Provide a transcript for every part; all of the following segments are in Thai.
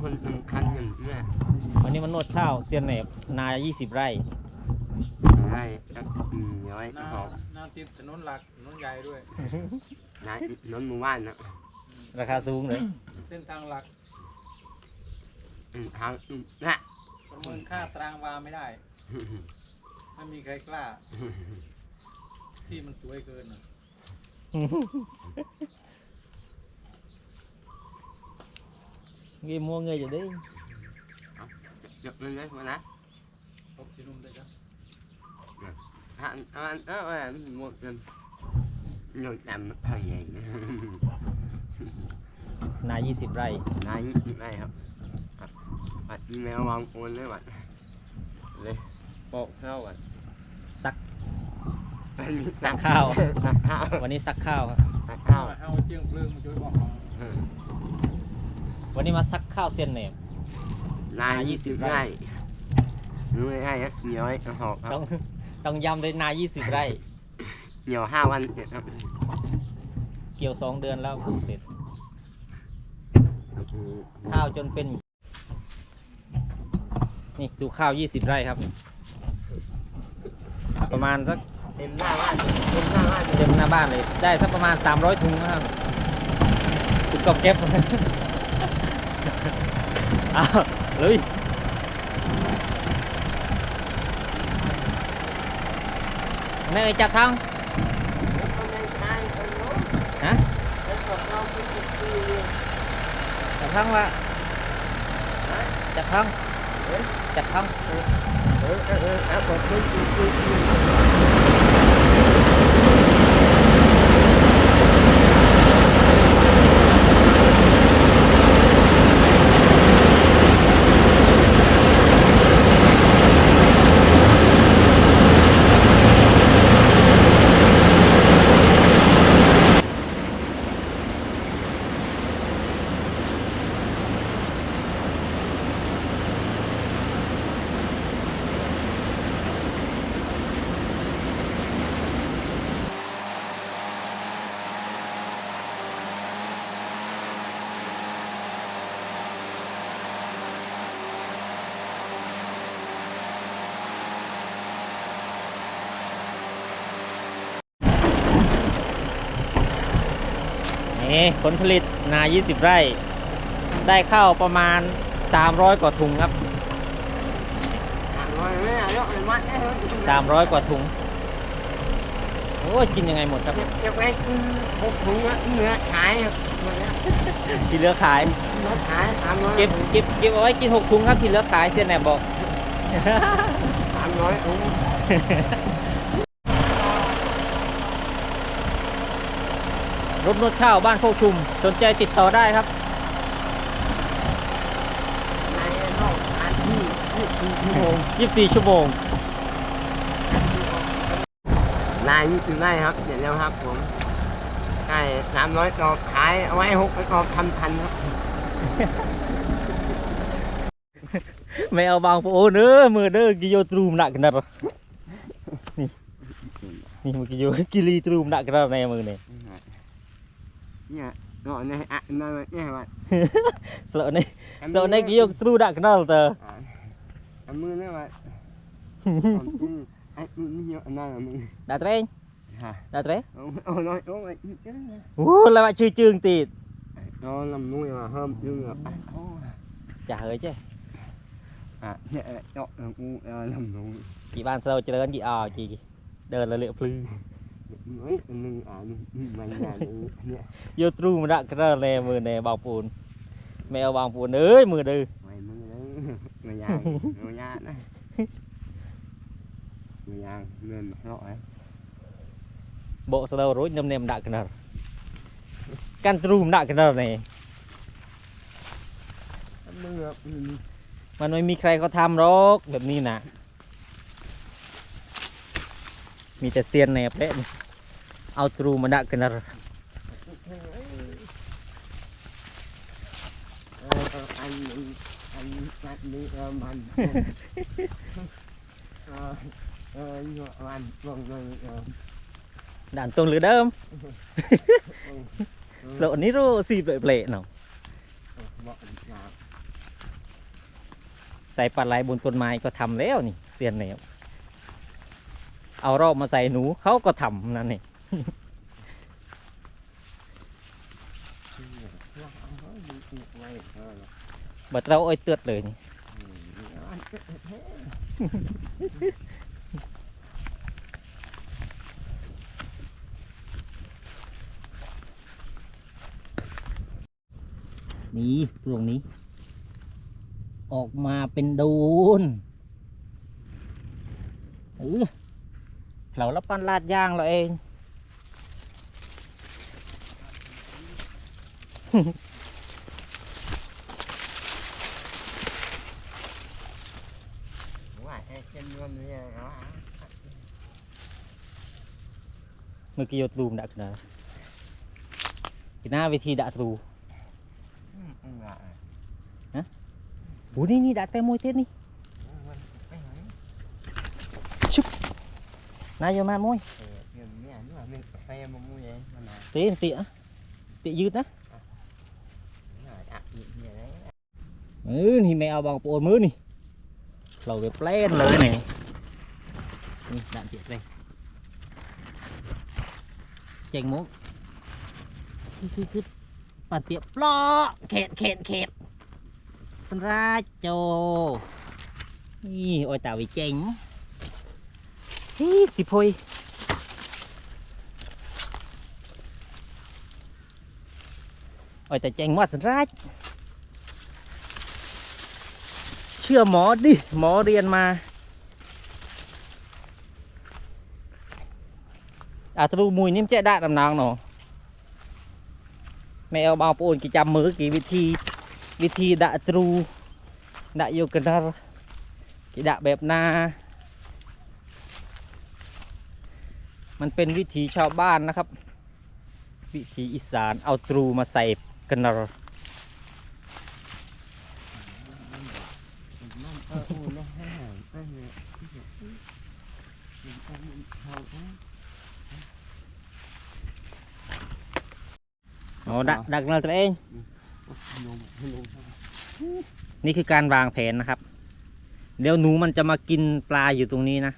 คนสำคัญอย่างเนี้ยวันนี้มันนวดข้าวเซียนเนบนา 20 ไร่ได้สักหนึ่งร้อยหน้าสองหน้าติดถนนหลักถนนใหญ่ด้วย นายนนท์หมู่บ้านนะราคาสูงเลย เส้นทางหลักอืมทางอืมน่ะประเมินค่าตารางวาไม่ได้ ไม่มีใครกล้า ที่มันสวยเกินน่ะ Ghi mua người rồi đi เดี๋ยวมันเลยมานะพบชินุ่มได้จ้ะฮะอันเออเออมันหมดกันหยุดดำทางใหญ่นา20 ไร่ นายนี่ได้ครับครับบัดแมววางโอนเลยบัดเลยโปะเข้าบัดซักอันนี้ซักข้าว ซักข้าววันนี้ซักข้าวครับ ซักเอาข้าวเอาเจียงเพลิงมาช่วยบอกเรา วันนี้มาซักข้าวเซียนเนบนายยี่ยี่สิสิบบไร่ไร่รู้ไม่ได้ครับเหนียวไอ้หอกครัต้บองต้องย้ำเลยนา20ไร่ เหนียวห้าวันเสร็จครับเกี่ยว2เดือนแล้วปลูกเสร็จ ข้าวจนเป็น นี่ดูข้าว20ไร่ครับ ประมาณสักเต็มหน้าบ้านเต็มหน้าบ้านเต็มหน้าบ้านเลย ได้สักประมาณ300ถุงนะครับถุงกับเก็บอ้าวลุยแม่เอ้ยจับทางฮะจับทางวะจับทางจับ ทางเออเออเออเอากดขึ้นขึ้นขึ้ นนี่ผลผลิตนา 20 ไร่ ได้ข้าวประมาณ 300 กว่าถุงครับอะร้อยไม่เอาเยอะเลยมัดเอ้ย300 กว่าถุง โอ้ยกินยังไงหมดครับเก็บเก็บไว้อืมหกถุงอะเนื้อขายครับหมดแล้วที่เหลือขายเนื้อขายสามร้อยเก็บเก็บเก็บเอาไว้กิน6ถุงครับที่เหลือขายเสียแหนบบอกสามร้อยถุง รถนวดข้าวบ้านโคกชุม สนใจติดต่อได้ครับในโลกอันที่ที่ที่ที่โมง24 ชั่วโมง นายยี่สิบไร่ครับเดี๋ยวแล้วครับผมใช่สามร้อยกรอบขายเอาไว้หกกรอบทำพันครับไม่เอาบางโอ้เด้อมือเด้อกิโยตรูมหนักขนาดนี่นี่มือกิโยกิลีตรูมหนักขนาดในมือนี่เนี่ย ก็ในอะนั่นเนี่ยว่า sợ này sợ này cái yêu tru đã cái nào tờ อันมือเนี่ยว่าไอ้มือ นี่อันนั้นมือ đã tre ฮะ đã tre โอ้โอ้น้อยโอ้ย ô là bạn chơi trường tịt nó làm nuôi mà hôm nhưng mà chả hơi chứ à nhẹ nhọ u làm nuôi chị ban sau chơi lớn chị ờ chị đời là liệu plư mới nâng à mày nhà nhẹ yêu tru mà đã cái nào này mưa này bao phun mẹ bao phun ơi mưa đư mày mừng đấy người nhà người nhà đấy người nhà nên họ ấy bộ sau đâu rối nhâm nem đã cái nào căn tru mà đã cái nào này mừng มันไม่มีใครเขาทำหรอกแบบนี้นะมีแต่เซียนแหนบเละนี่ เอาตรูมาดักกันนะ anh anh anh đi ôm anh ờ ờ anh vâng vâng ด่านตรงหรือเดิมสโลนี้รู้สีเปล่ๆเนาะ bọn nhà ใส่ปลาไหลบนต้นไม้ก็ทำแล้วนี่เสียนแนวเอารอบมาใส่หนูเขาก็ทำนั่นนี่ บัดเราเอ้ยเตือดเลยนี่นี่ตรงนี้ ออกมาเป็นดูนเออเราละปันลาดย่างเราเอง ว่าไอ้เช่นรว มเนี่ยเนาะเมื่อกี้โยตรูมดักนะทีหน้าเวทีดักตรูอืมอืมอะโอ้นี่นี่ดักแต่มวยเต้นนี่มันไปไหนนายโยมามวยเออเดี๋ยวเนี่ยนี่ว่ามันไปมามุ้ยเองมันน่ะเตะเตะอะเตะยืดนะน่ะอะอีกอย่างนี้ เออนี่แมวบางปนมือนี่เราไปแปลนเลยนี่นี่ดันเจ็บเลยเจ๋งมุกคือคือคือปัดเตียบปลอเขตเขตเขตสนราโจนี่โอ้ยตาวิเจ๋งฮีสิพอยโอ้ยแต่เจ๋งมากสนราช เชื่อหมอดิหมอเรียนมา อาตรูมวยนิ่มเจ๊ได้ดำนางหนอไม่เอาเอาปูนกี่จำมือกี่วิธีวิธีดะตรูดะโยกันดากี่ดะแบบนา มันเป็นวิธีชาวบ้านนะครับ วิธีอีสานเอาตรูมาใส่กันนา มันเอออู้แล้วให้หายไปเนี่ยเอาเอา อ๋อดักดักนั่นตัวเองเอาลงลงนี่คือการวางแผนนะครับ เดี๋ยวหนูมันจะมากินปลาอยู่ตรงนี้นะ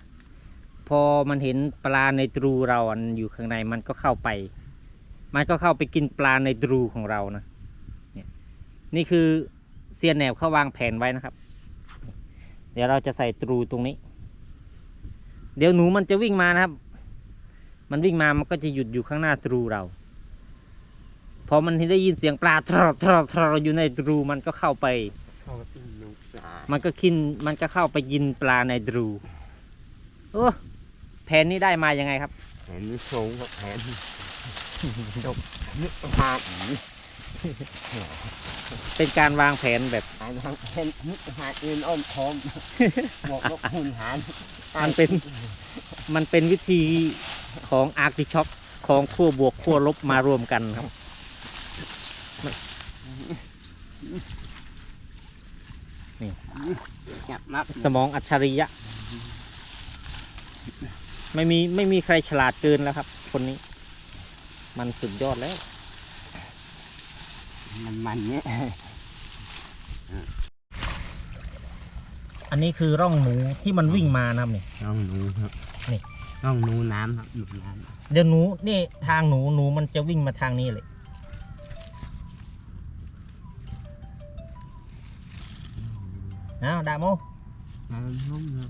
พอมันเห็นปลาในตรูเราอันอยู่ข้างในมันก็เข้าไป มันก็เข้าไปกินปลาในตรูของเรานะเนี่ยนี่คือเซียนแหนบเขาวางแผนไว้นะครับ เดี๋ยวเราจะใส่ตรูตรงนี้ เดี๋ยวหนูมันจะวิ่งมานะครับ มันวิ่งมามันก็จะหยุดอยู่ข้างหน้าตรูเรา พอมันได้ยินเสียงปลาทรอทรอทรออยู่ในตรูมันก็เข้าไปเขาตีลูกปลามันก็กินมันก็เข้าไปกินปลาในตรูโอ้แผนนี้ได้มายังไงครับแผนนี้สูงกว่าแผนจบนึกผ่านอีกเป็นการวางแผนแบบหายทางแผนนึกผ่านอื่นอ้อมคอมบอกว่าคุณหาร มันเป็นมันเป็นวิธีของอาร์ติช็อกของขั้วบวกขั้วลบมารวมกันครับจับนับสมองอัจฉริยะ ไม่มีไม่มีใครฉลาดเกินแล้วครับ คนนี้ มันสุดยอดแล้ว มันมันๆเนี่ย อันนี้คือร่องหนูที่มันวิ่งมานะครับเนี่ยน้องหนูครับนี่ น้องหนูน้ำครับหนูน้เดี๋ยวหนูนี่ทางหนูหนูมันจะวิ่งมาทางนี้เลย เอาดาโมำน้ำนุ่มเลย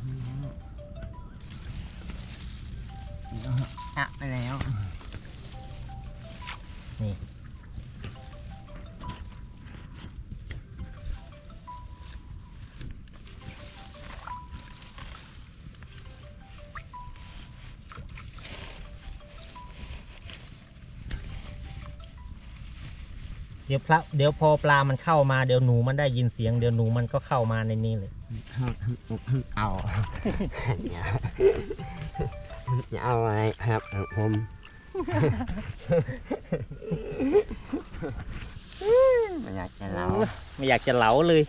อะไปแล้วเดี๋ยวพระเดี๋ยวพอปลามันเข้ามาเดี๋ยวหนูมันได้ยินเสียงเดี๋ยวหนูมันก็เข้ามาในนี้เลยเอาอย่าอย่าเอาอะไรครับผมไม่อยากจะเล่าไม่อยากจะเหลาเลย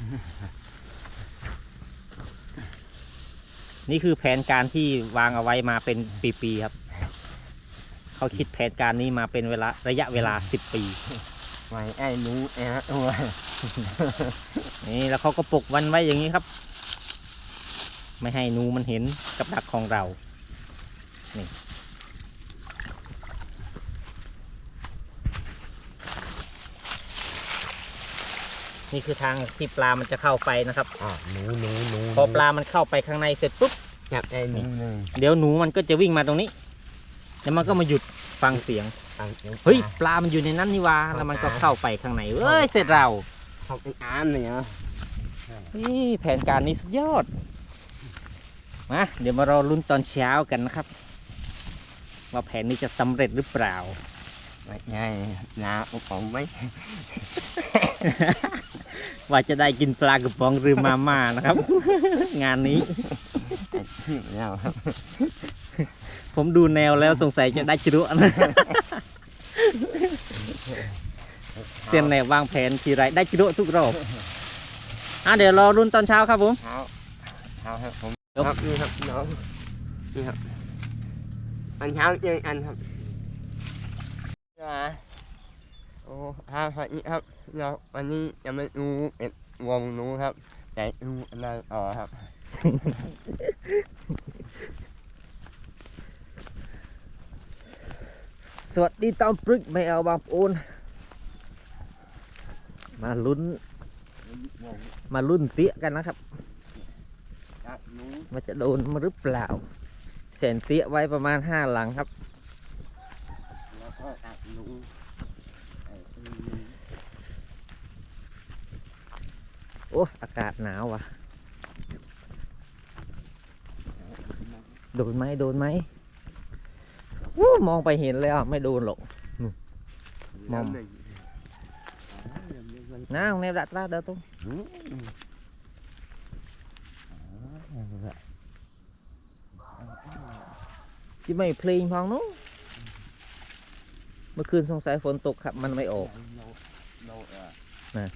นี่คือแผนการที่วางเอาไว้มาเป็นปีๆครับ เขาคิดแผนการนี้มาเป็นเวลาระยะเวลาสิบปี ไว้ไอ้หนูแอะตัวนี่แล้วเขาก็ปลุกวันไว้อย่างนี้ครับ ไม่ให้หนูมันเห็นกับดักของเรา นี่นี่คือทางที่ปลามันจะเข้าไปนะครับอ๋อหนูหนูหนูพอปลามันเข้าไปข้างในเสร็จปุ๊บจับได้หนึ่งหนึ่งเดี๋ยวหนูมันก็จะวิ่งมาตรงนี้ แล้วมันก็มาหยุดฟังเสียง ฟังสีงเฮ้ยปลาปลา มันอยู่ในนั้นนี่วะแล้วมันก็เข้าไปเข้าไปข้างในเอ้ยเสร็จเราเขาเป็นอามเลยเหรอนี่แผนการนี้สุดยอดมาเดี๋ยวมารอลุ้นตอนเช้ากันนะครับ ว่าแผนนี้จะสำเร็จหรือเปล่าไม่ใช่นาอุปผมไม่ ว่าจะได้กินปลากระป๋องหรือมาม่านะครับ งานนี้แล้วครับผมดูแนวแล้วสงสัยจะได้จรุนะ เซียนแนววางแผนทีไรได้จรุทุกรอบอะเดี๋ยวรอรุ่นตอนเช้าครับผมเท้าเท้าครับผมครับนี่ครับน้องนี่ครับตอนเช้าเจอกันครับมาโอ้ครับสวัสดีครับเราวันนี้จะมาดูเป็ดวงนู้ครับแต่ดูอันนั้นต่อครับ สวัสดีตอนปรึกไม่เอาบางปูนมาลุ้น มาลุ้นเตี้ยกันนะครับจันจะโดนมาหรือเปล่าเสนเตี้ยไว้ประมาณห้าหลังครับแล้วก็จับหนูไอ้อืมโอ้อากาศหนาวว่ะ โดนไหมโดนไหม มองไปเห็นแล้วไม่โดนหรอกมอมน้ำหนึ่งอ่าเดี๋ยวมันน้าของแนวดัดราเดินตรงอืมอ่าที่ไม่เพลงพองนู้นเมื่อคืนสงสัยฝนตกครับ มันไม่ออกเราเราเออน่ะ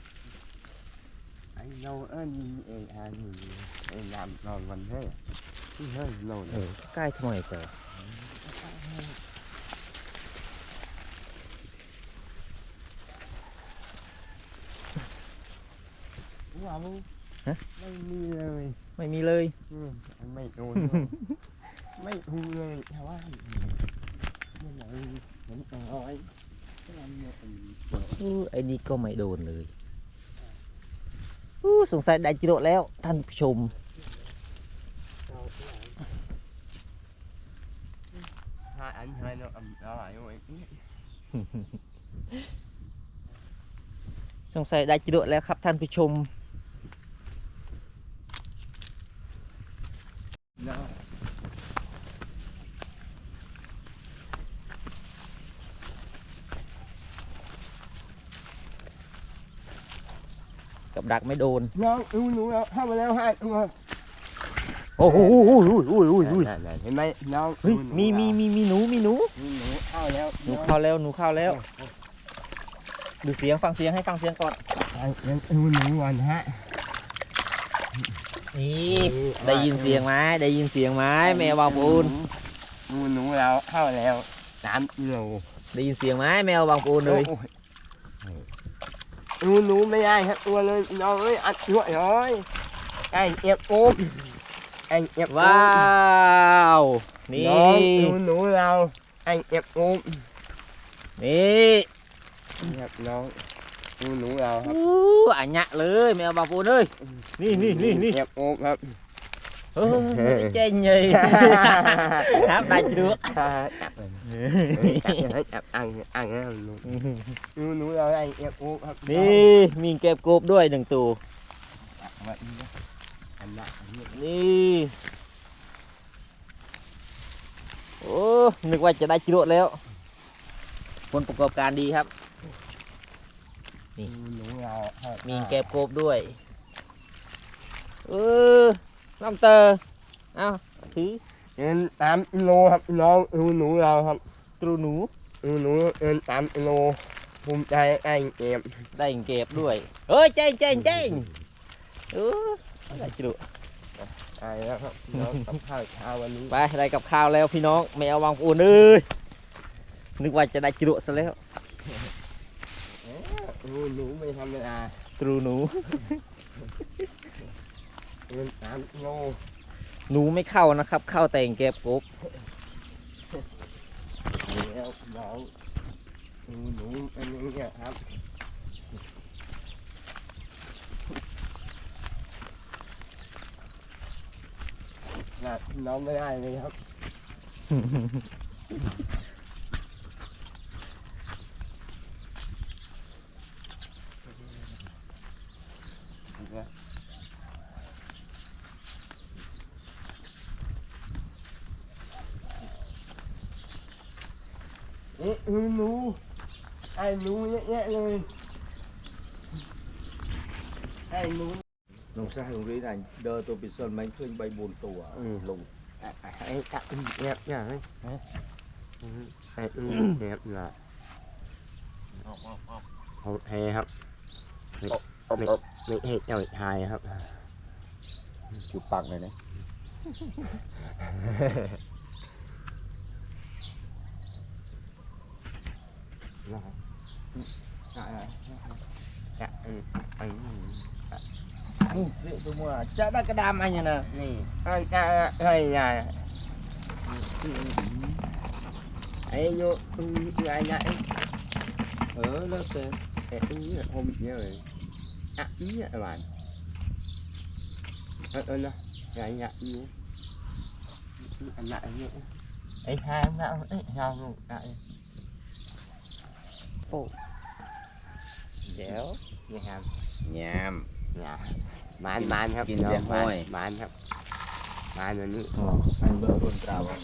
ไอ้เราเอิ้นเองอ่านอยู่ไอ้นามนอนวันเฮ้ยเฮ้ยเราเออใกล้ทำไมเจอ ว้าวฮะ ไม่มีเลยไม่มีเลย อืมไม่โดนไม่ถูกเลยแต่ว่าเมื่อไหร่ผมเอาไว้ก็ทำเนี่ยอืมอู้ไอ้นี่ก็ไม่โดนเลยอู้สงสัยได้จิโร่แล้วท่านผู้ชม เอาไว้ ถ้าอันให้เราเอมเอาไว้ไว้นี่สงสัยได้จิโร่แล้วครับท่านผู้ชมเนาะกับดักไม่โดนน้องดูหนูแล้วเข้ามาแล้วห้าตัวโอ้โหอุ้ยอุ้ยอุ้ยอุ้ยอุ้ยนั่นๆเห็นไหมน้องเฮ้ยหนูมีมีมีมีหนูมีหนูมีหนูเข้าแล้วหนูเข้าแล้วหนูเข้าแล้ว ดูเสียงฟังเสียงให้ฟังเสียงก่อนยังดูหนูก่อนฮะนี่ได้ยินเสียงไหมได้ยินเสียงไหมแมวบางปูนดูหนูแล้วเข้าแล้วสามกิโลได้ยินเสียงไหมแมวบางปูนเลยโอ้ยดูหนูไม่ได้ครับตัวเลยน้องเอ้ยอัดตัวน้อยไอ้เอฟโอ มไอ้เอฟโอมว้าวนี่น้องดูหนูเราไอ้เอฟโอมนี่ครับน้องดูหนูเราครับอู้อะหยะเลยแมวบางปูนเลยนี่นี่นี่นี่เอฟโอมครับเฮ้ยเจ๋งเลยครับได้จุดจับเลยจับเลยจับอังอังนะหนูดูหนูเราไอ้เอฟโอมครับนี่มีเก็บกบด้วยหนึ่งตัวแบบนี้นะ อันละอันนี้นี่โอ้นึกว่าจะได้จุดแล้วผลประกอบการดีครับ นี่ดูหนูเราครับมีเก็บกบด้วย เออน้ำเตอเอาถือเงินสามกิโลครับน้องดูหนูเราครับตรูหนูดูหนูเงินสามกิโลภูมิใจไอ้เก็บได้เก็บด้วยเฮ้ยเจ๊งเจ๊งเจ๊งเออ ได้จุดไอ้แล้วครับน้องกับข้าวเช้าวันนี้ไปได้กับข้าวแล้วพี่น้องไม่เอาวางปูนเอ้ยนึกว่าจะได้จุดซะแล้วดูหนูไม่ธรรมดาตรูหนูเงินสามกิโลหนูไม่เข้านะครับ เข้าแต่งเก็บกบแล้วเราหนูหนูอันนี้เนี่ยครับ น้องไม่ได้เลยครับ เอ๊ะหนูหนูไอ้หนูเยอะแยะเลยไอ้หนู ลงซะลงนี้นะเดินตัวปิดเส้นมันขึ้นใบบุญตัว อืม ลง ไอ้ไอ้จับเงียบอย่างนี้ไอ้อืมเงียบละออกออกออกเขาเทครับไม่ไม่ไม่ให้เจ้าชายครับจุดปากเลยนะจะอืมอันนี้นี่เรียกตัวมัวจะได้กระดามอะ ไรนะนี่ไอ้จะไอ้ยายไอ้โยอืมไอ้ยายเออแล้วแต่ไอ้นี่ hôm nhớ rồi à ý à bạn ơ ơ nó lại nhặt gì anh lại như ấy hai em nào ấy sao luôn lại ô dẻo như hàm ยาม nhà man man ครับกินน้องแต่ห้อย man man ครับ man อันนี้อ๋ออันเบอร์คนกล่าวว่า